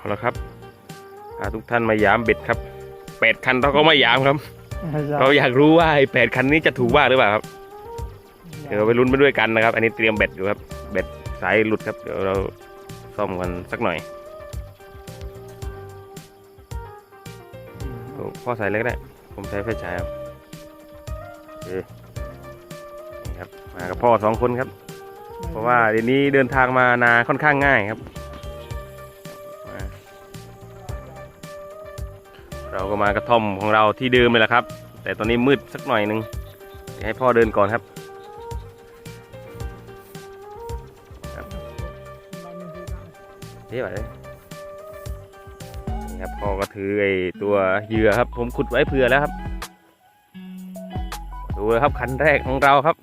เอาละครับพาทุกท่านมายามเบ็ดครับแปดคันเราก็มายามครับ เราอยากรู้ว่าไอ้แปดคันนี้จะถูกบ้างหรือเปล่าครับเดี๋ยวไปลุ้นไปด้วยกันนะครับ อันนี้เตรียมเบ็ดอยู่ครับเบ็ดสายหลุดครับเดี๋ยวเราซ่อมกันสักหน่อยโอ้พ่อใส่เลยก็ได้ ผมใช้ไฟฉายครับโอเคนี่ครับมากับพ่อสองคนครับ เพราะว่าเดี๋ยวนี้เดินทางมานาค่อนข้างง่ายครับ ก็มากระท่อมของเราที่เดิมเลยแหละครับ แต่ตอนนี้มืดสักหน่อยหนึงให้พ่อเดินก่อนครับเท่ไปเลยนี่ครับพ่อก็ถือไอ้ตัวเหยื่อครับ ผมขุดไว้เผื่อแล้วครับ ดูเลยครับคันแรกของเราครับ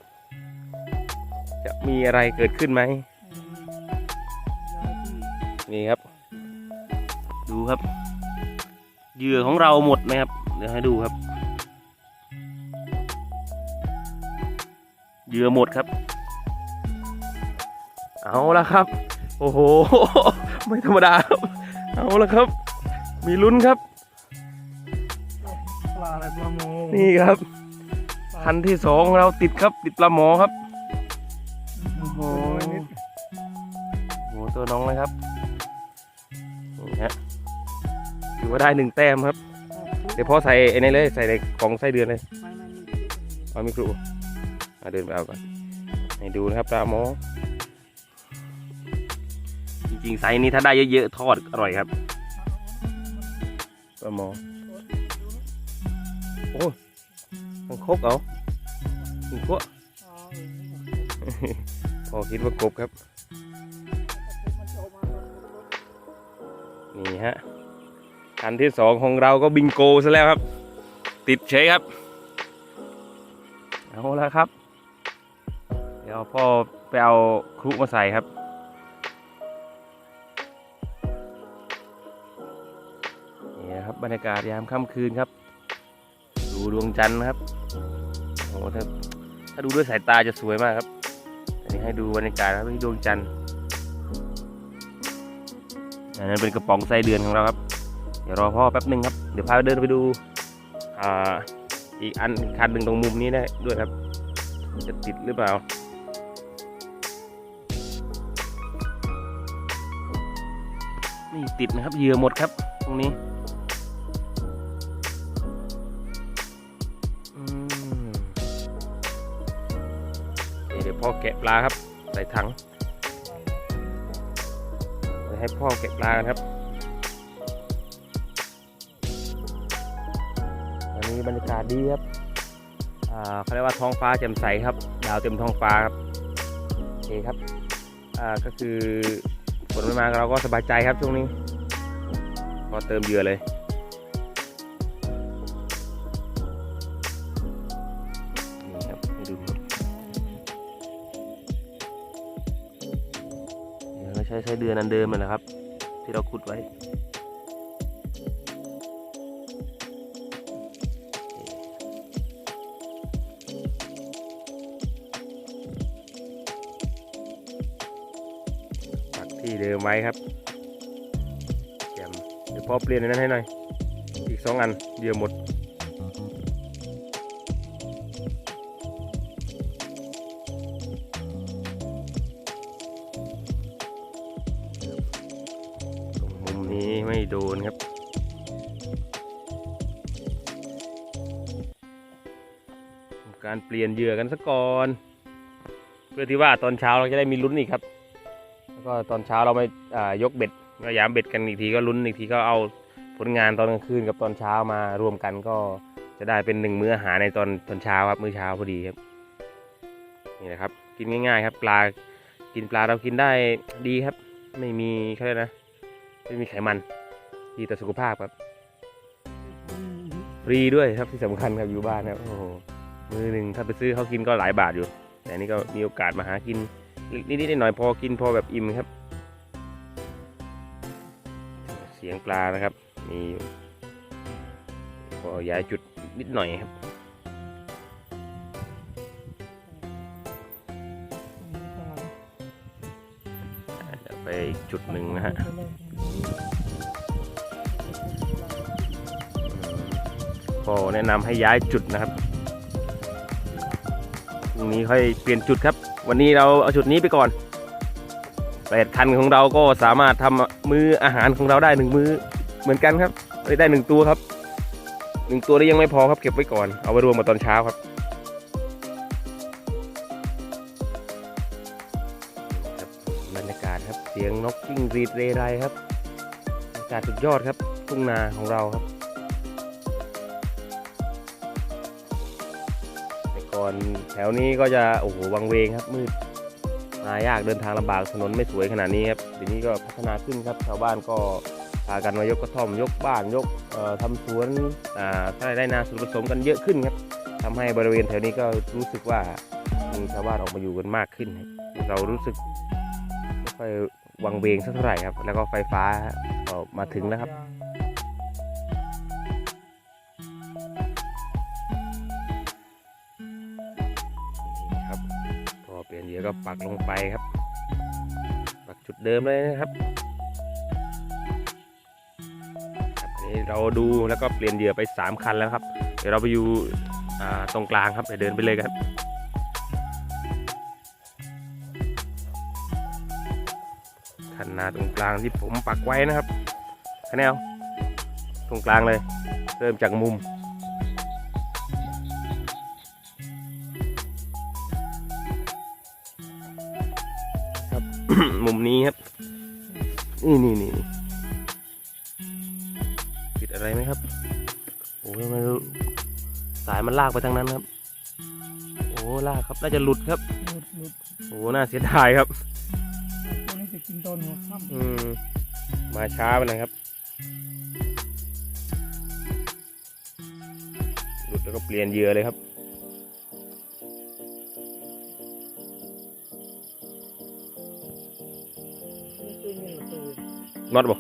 จะมีอะไรเกิดขึ้นไหมนี่ครับ ดูครับ เหยื่อของเราหมดไหมครับ เดี๋ยวให้ดูครับ เหยื่อหมดครับ เอาละครับ โอ้โห ไม่ธรรมดาครับ เอาละครับ มีลุ้นครับ ปลาอะไรปลาโมนี่ครับ คันที่สองของเราติดครับ ติดปลาหมอครับ โอ้โห โอ้โหตัวน้องเลยครับ นี่ฮะ ถือว่าได้หนึ่งแต้มครับ เดี๋ยวพ่อใส่ไอ้นี่เลยใส่ในของไส้เดือนเลยไม่ไม่มีเอามิครูมาเดินไปเอาก่อนให้ดูนะครับปลาหมอจริงๆไซส์นี้ถ้าได้เยอะๆทอดอร่อยครับปลาหมอโอ้ยมันคกเอาถึงพวกอ๋อเออพอคิดว่ากบครับมันจะออกมานี่ฮะ คันที่สองของเราก็บิงโกซะแล้วครับ ติดเฉยครับ เอาละครับ เดี๋ยวพ่อไปเอาครุมาใส่ครับนี่นะครับบรรยากาศยามค่ำคืนครับ ดูดวงจันทร์ครับโอ้โหถ้าถ้าดูด้วยสายตาจะสวยมากครับอันนี้ให้ดูบรรยากาศครับที่ดวงจันทร์อันนั้นเป็นกระป๋องไส้เดือนของเราครับ ดี๋ยวรอพ่อแป๊บหนึ่งครับ เดี๋ยวพาเดินไปดูอ่าอีกอันอีกคันหนึ่งตรงมุมนี้ได้ด้วยครับ จะติดหรือเปล่านี่ติดนะครับเหยื่อหมดครับ ตรงนี้เดี๋ยวพ่อแกะปลาครับ ใส่ถังให้พ่อแกะปลากันครับ บรรยากาศดีครับอ่าเขาเรียกว่าท้องฟ้าแจ่มใสครับ ดาวเต็มท้องฟ้าครับโอเคครับอ่าก็คือฝนไม่มาเราก็สบายใจครับช่วงนี้ก็เติมเหยื่อเลยนี่ครับให้ดูครับเดี๋ยวเราใช้ใช้เดือนอันเดิมนั่นแหละครับ ที่เราขุดไว้ ที่เดิมไว้ครับแจมเดี๋ยวพอเปลี่ยนอันนั้นให้หน่อย อีกสองอันเดียวหมดตรงมุมนี้ไม่โดนครับการเปลี่ยนเหยื่อกันสักก่อน เพื่อที่ว่าตอนเช้าเราจะได้มีลุ้นอีกครับ ก็ตอนเช้าเราไปอ่ยกเบ็ดก็ยามเบ็ดกันอีกทีก็ลุ้นอีกทีก็เอาผลงานตอนกลางคืนกับตอนเช้ามารวมกันก็จะได้เป็นหนึ่งมื้ออาหารในตอนตอนเช้าครับมื้อเช้าพอดีครับนี่นะครับ กินง่ายๆครับ ปลากินปลาเรากินได้ดีครับ ไม่มีเขาเรียกนะไม่มีไขมันดีต่อสุขภาพครับฟรีด้วยครับที่สำคัญครับอยู่บ้านครับโอ้โหมือหนึ่งถ้าไปซื้อเขากินก็หลายบาทอยู่ แต่นี่ก็มีโอกาสมาหากิน นิดๆหน่อยๆพอกินพอแบบอิ่มครับ เสียงปลานะครับมีพอย้ายจุดนิดหน่อยครับเดี๋ยวไปอีกจุดหนึ่งนะฮะไปเลยก็แนะนำให้ย้ายจุดนะครับพรุ่งนี้ค่อยเปลี่ยนจุดครับ วันนี้เราเอาจุดนี้ไปก่อนแปดคันของเราก็สามารถทำมื้ออาหารของเราได้หนึ่งมื้อเหมือนกันครับได้หนึ่งตัวครับหนึ่งตัวนี้ยังไม่พอครับเก็บไว้ก่อนเอาไว้รวมมาตอนเช้าครับบรรยากาศครับเสียงนกกิ้งรีดเรไรครับบรรยากาศสุดยอดครับทุ่งนาของเราครับ ก่อนแถวนี้ก็จะโอ้โหวังเวงครับมืดมายากเดินทางลำบากถนนไม่สวยขนาดนี้ครับเดี๋ยวนี้ก็พัฒนาขึ้นครับชาวบ้านก็พากันมายกกระท่อมยกบ้านยกเอ่อทำสวนอ่าถ้าได้นาส่วนผสมกันเยอะขึ้นครับทำให้บริเวณแถวนี้ก็รู้สึกว่ามีชาวบ้านออกมาอยู่กันมากขึ้น เรารู้สึกไม่ค่อยวังเวงสักเท่าไหร่ครับ แล้วก็ไฟฟ้าก็มาถึงแล้วครับ ก็ปักลงไปครับ ปักจุดเดิมเลยนะครับนนี้เราดูแล้วก็เปลี่ยนเหยื่อไป 3 คันแล้วครับ เดี๋ยวเราไปอยู่ตรงกลางครับเดี๋ยวเดินไปเลยครับคันนาตรงกลางที่ผมปักไว้นะครับคะแนนตรงกลางเลย เริ่มจากมุม มุมนี้ครับนี่นี่นี่นี่ติดอะไรไหมครับ โอ้ยไม่รู้สายมันลากไปทางนั้นครับ โอ้ลากครับ น่าจะหลุดครับ หลุดหลุดโอ้น่าเสียดายครับตัวนี้จะกินตอนหัวค่ำอืม มาช้าไปหนะครับ หลุดแล้วก็เปลี่ยนเหยื่อเลยครับ น็อตบอก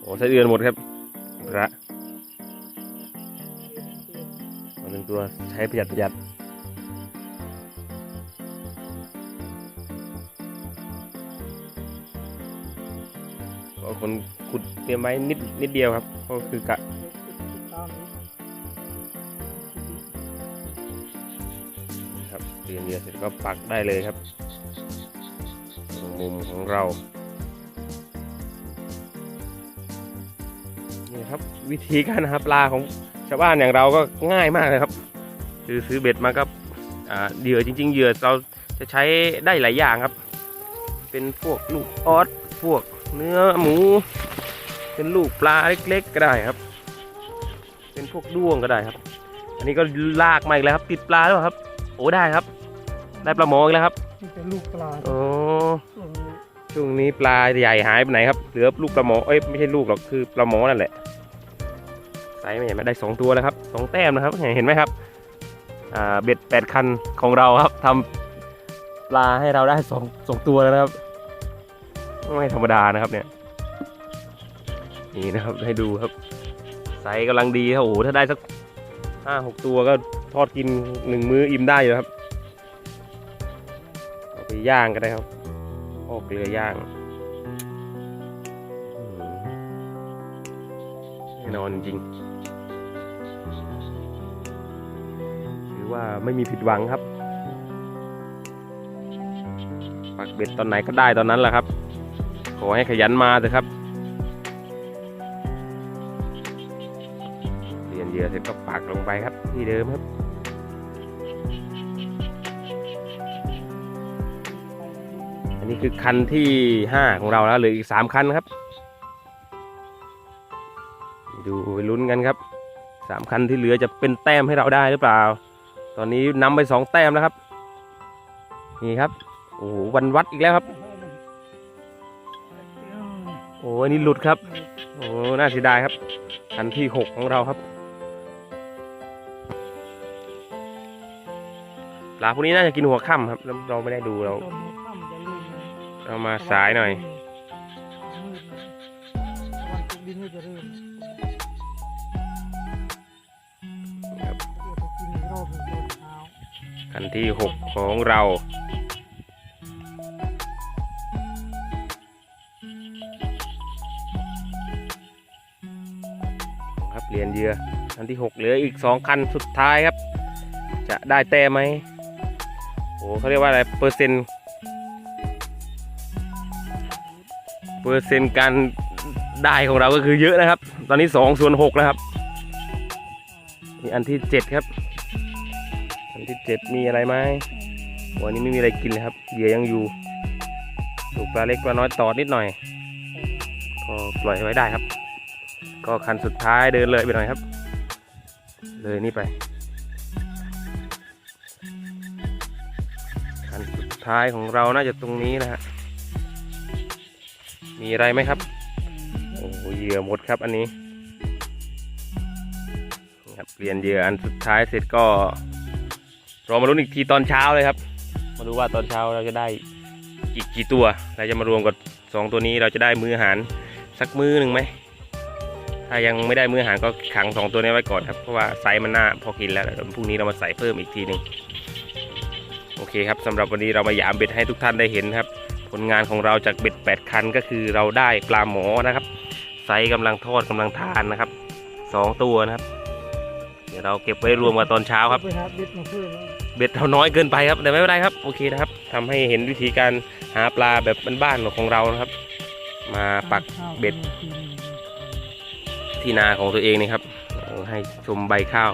โอ้ใช้เดือนหมดครับพระหนึ่งตัวใช้ประหยัดประหยัดก็คนขุดเตรียมไว้นิดนิดเดียวครับ ก็คือกะครับเปลี่ยนเหยื่อเสร็จก็ปักได้เลยครับ มุมของเรา วิธีการหาปลาของชาวบ้านอย่างเราก็ง่ายมากเลยครับ คือซื้อเบ็ดมาก็อ่าเหยื่อจริง ๆ เหยื่อเราจะใช้ได้หลายอย่างครับ เป็นพวกลูกออสพวกเนื้อหมู เป็นลูกปลาเล็กๆก็ได้ครับ เป็นพวกด้วงก็ได้ครับ อันนี้ก็ลากมาอีกแล้วครับ ติดปลาแล้วครับ โอ้ได้ครับ ได้ปลาหมออีกแล้วครับที่เป็นลูกปลาโอ้ส่วนช่วงนี้ปลาใหญ่หายไปไหนครับ เหลือลูกปลาหมอเอ้ยไม่ใช่ลูกหรอกคือปลาหมอนั่นแหละไซ ส์ไม่หญ่ไม่ได้สองตัวแล้วครับสองแต้มนะครับเห็นไหมครับเบ็ดแปดคันของเราครับทำปลาให้เราได้สองสองตัวแล้วนะครับไม่ธรรมดานะครับเนี่ยนี่นะครับให้ดูครับไซส์กำลังดีครับโอ้โหถ้าได้สักห้าหกตัวก็ทอดกินหนึ่งมื้ออิ่มได้อยู่ครับเอาไปย่างก็ได้ครับพอกเกลือย่างแน่นอนจริง อว่าไม่มีผิดหวังครับ ปักเบ็ดตอนไหนก็ได้ตอนนั้นแหละครับ ขอให้ขยันมาเถอะครับเปลี่ยนเหยื่อเสร็จก็ปักลงไปครับ ที่เดิมครับอันนี้คือคันที่ห้าของเราแล้วเหลืออีกสามคันครับ ดูไปลุ้นกันครับสามคันที่เหลือจะเป็นแต้มให้เราได้หรือเปล่า ตอนนี้นำไปสองแต้มแล้วครับ นี่ครับ โอ้โหวันวัดอีกแล้วครับ โอ้อันนี้หลุดครับ โอ้น่าเสียดายครับคันที่หกของเราครับ ปลาพวกนี้น่าจะกินหัวค่ำครับ เราไม่ได้ดูเราตอนหัวค่ำจะลืมเลยเรามาสายหน่อยมืด คันที่หกของเราครับเปลี่ยนเยืออันที่หกเหลืออีกสองคันสุดท้ายครับ จะได้แต้ไหมโอ้เขาเรียกว่าอะไรเปอร์เซ็นต์เปอร์เซ็นต์การได้ของเราก็คือเยอะนะครับ ตอนนี้สองส่วนหกแล้วครับนี่อันที่เจ็ดครับ เจ็ดมีอะไรไหมวันนี้ไม่มีอะไรกินเลยครับเหยื่อยังอยู่ถูกปลาเล็กปลาน้อยตอดนิดหน่อย ก็ปล่อยไว้ได้ครับ ก็คันสุดท้ายเดินเลยไปหน่อยครับ เลยนี่ไป คันสุดท้ายของเราน่าจะตรงนี้นะฮะมีอะไรไหมครับโอ้เหยื่อหมดครับอันนี้ครับเปลี่ยนเหยื่ออันสุดท้ายเสร็จก็ รอมาลุ้นอีกทีตอนเช้าเลยครับ มาดูว่าตอนเช้าเราจะได้อีกกี่ตัว เราจะมารวมกับสองตัวนี้เราจะได้มื้ออาหารสักมื้อหนึ่งไหม ถ้ายังไม่ได้มื้ออาหารก็ขังสองตัวนี้ไว้ก่อนครับ เพราะว่าไซส์มันน่าพอกินแล้วเดี๋ยวพรุ่งนี้เรามาใส่เพิ่มอีกทีหนึ่งโอเคครับสำหรับวันนี้เรามาหยามเบ็ดให้ทุกท่านได้เห็นครับ ผลงานของเราจากเบ็ด 8 คันก็คือเราได้ปลาหมอนะครับ ไซส์กำลังทอดกำลังทานนะครับสองตัวนะครับ เดี๋ยวเราเก็บไว้รวมกันตอนเช้าครับไปหา เบ็ดมาเพิ่มแล้วเบ็ดเราน้อยเกินไปครับแต่ไม่เป็นไรครับโอเคนะครับทำให้เห็นวิธีการหาปลาแบบบ้านๆของเรานะครับ มาปักเบ็ด ที่นาของตัวเองนี่ครับเอาให้ชมใบข้าว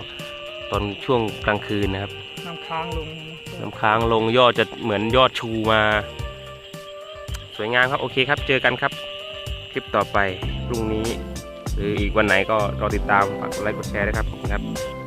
ตอนช่วงกลางคืนนะครับน้ำค้างลงน้ำค้างลงยอดจะเหมือนยอดชูมา สวยงามครับโอเคครับ เจอกันครับ คลิปต่อไปพรุ่งนี้ หรืออีกวันไหนก็รอติดตามฝากกดไลค์กดแชร์ด้วยครับขอบคุณครับ